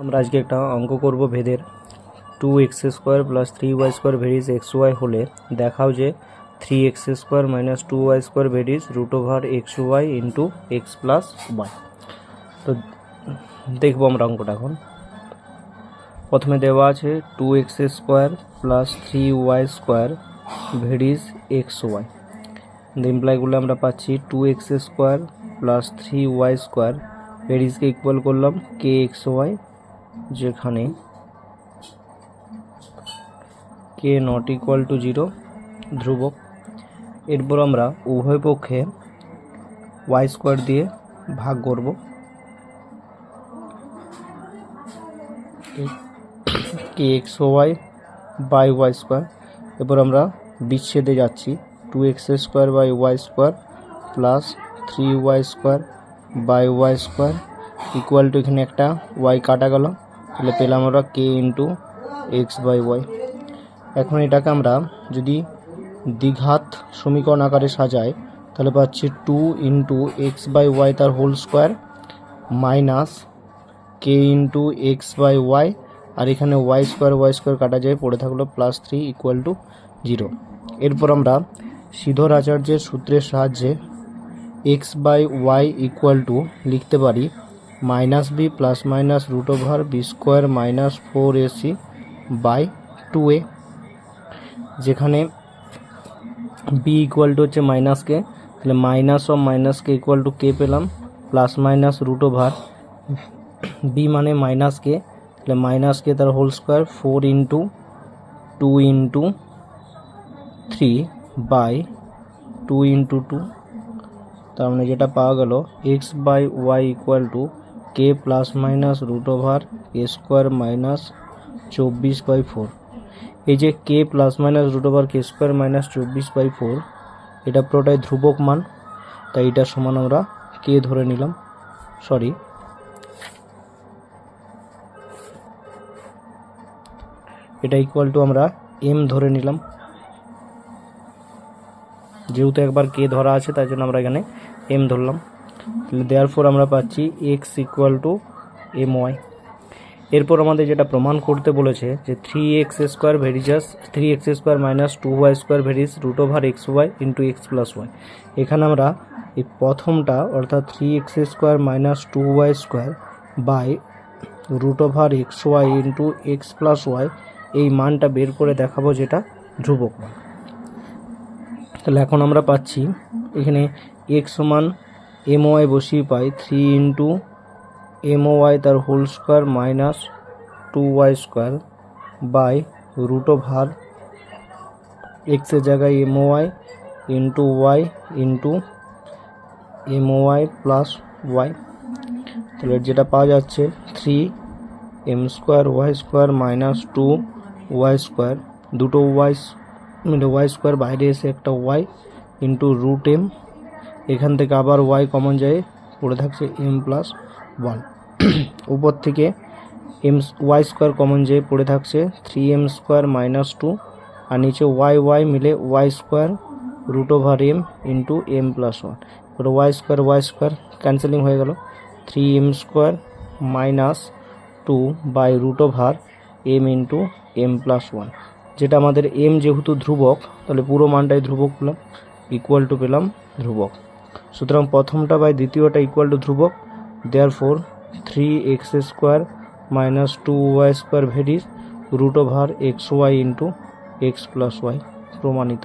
আমরা আজকে একটা অঙ্ক করব ভেদের। Two x square plus three y square varies x y হলে দেখাও যে three x square minus two y square varies root over x y into x plus y তো দেখব আমরা অঙ্কটা এখন। প্রথমে দেওয়া আছে two x square plus three y square varies x y ইমপ্লাইগুলো আমরা পাচ্ছি two x square plus three y square ভেরিজকে equal করলাম কে এক্স ওয়াই যেখানে k not equal to zero ধ্রুবক। এরপর আমরা উভয় পক্ষে ওয়াই স্কোয়ার দিয়ে ভাগ করব। K x y by y square এরপর আমরা বিচ্ছেদে যাচ্ছি। Two x square by y square plus three y square by y square equal to এখানে একটা ওয়াই কাটা গেল। তাহলে পেলাম আমরা k into x by y এখন এটাকে আমরা যদি দ্বিঘাত সমীকরণ আকারে সাজাই, তাহলে পাচ্ছি two into x by y তার whole square minus k into x by y আর এখানে ওয়াই স্কোয়ার ওয়াই স্কোয়ার কাটা যায়, পড়ে থাকল plus three equal to zero এরপর আমরা সিধর আচার্যের সূত্রের সাহায্যে x by y equal to লিখতে পারি minus b plus minus root over b square minus four a c by two a যেখানে বি ইকুয়াল টু হচ্ছে মাইনাস কে তাহলে minus of minus k equal to k পেলাম plus minus root over b মানে minus কে তাহলে minus কে তার whole square four into two into three by two into two তার মানে যেটা পাওয়া গেল x by y equal to k plus minus root over a square minus চব্বিশ by four এই যে k plus minus root over k square minus চব্বিশ by four এটা পুরোটাই ধ্রুবক মান, তাই এটা সমান আমরা কে ধরে নিলাম। সরি এটা ইকুয়াল টু আমরা এম ধরে নিলাম। যেহেতু একবার কে ধরা আছে, তাই জন্য আমরা এখানে এম ধরলাম। দেওয়ার ফোর আমরা পাচ্ছি x equal to m y এরপর আমাদের যেটা প্রমাণ করতে বলেছে যে three x square varies as three x square minus two y square varies root over x y into x plus y এখানে আমরা এই প্রথমটা, অর্থাৎ three x square minus two y square by root over x y into x plus y এই মানটা বের করে দেখাবো যেটা ধ্রুবক মান। তাহলে এখন আমরা পাচ্ছি এখানে এক্স সমান এম ওয়াই বসিয়ে পাই থ্রি ইন্টু এম ওয়াই তার whole square minus two y square by root over এক্সের জায়গায় m y into y into m y plus y তাহলে যেটা পাওয়া যাচ্ছে three m square y square minus two y square দুটো Y মানে Y square বাইরে এসে একটা ওয়াই ইন্টু রুট এম এখান থেকে আবার ওয়াই কমন যায়, পড়ে থাকছে এম প্লাস ওয়ান উপর থেকে এম ওয়াই স্কোয়ার কমন যেয়ে, পড়ে থাকছে three m square minus two আর নিচে ওয়াই ওয়াই মিলে y square root over m into m plus one এবার y square y square cancelling হয়ে গেল। Three m square minus two by root over m into m plus one যেটা আমাদের M যেহেতু ধ্রুবক, তাহলে পুরো মানটাই ধ্রুবক পেলাম ইকুয়াল টু পেলাম ধ্রুবক। সুতরাং প্রথমটা বাই দ্বিতীয়টা ইকুয়াল টু ধ্রুবক therefore three x square minus two y square varies root over x y into x plus y প্রমাণিত।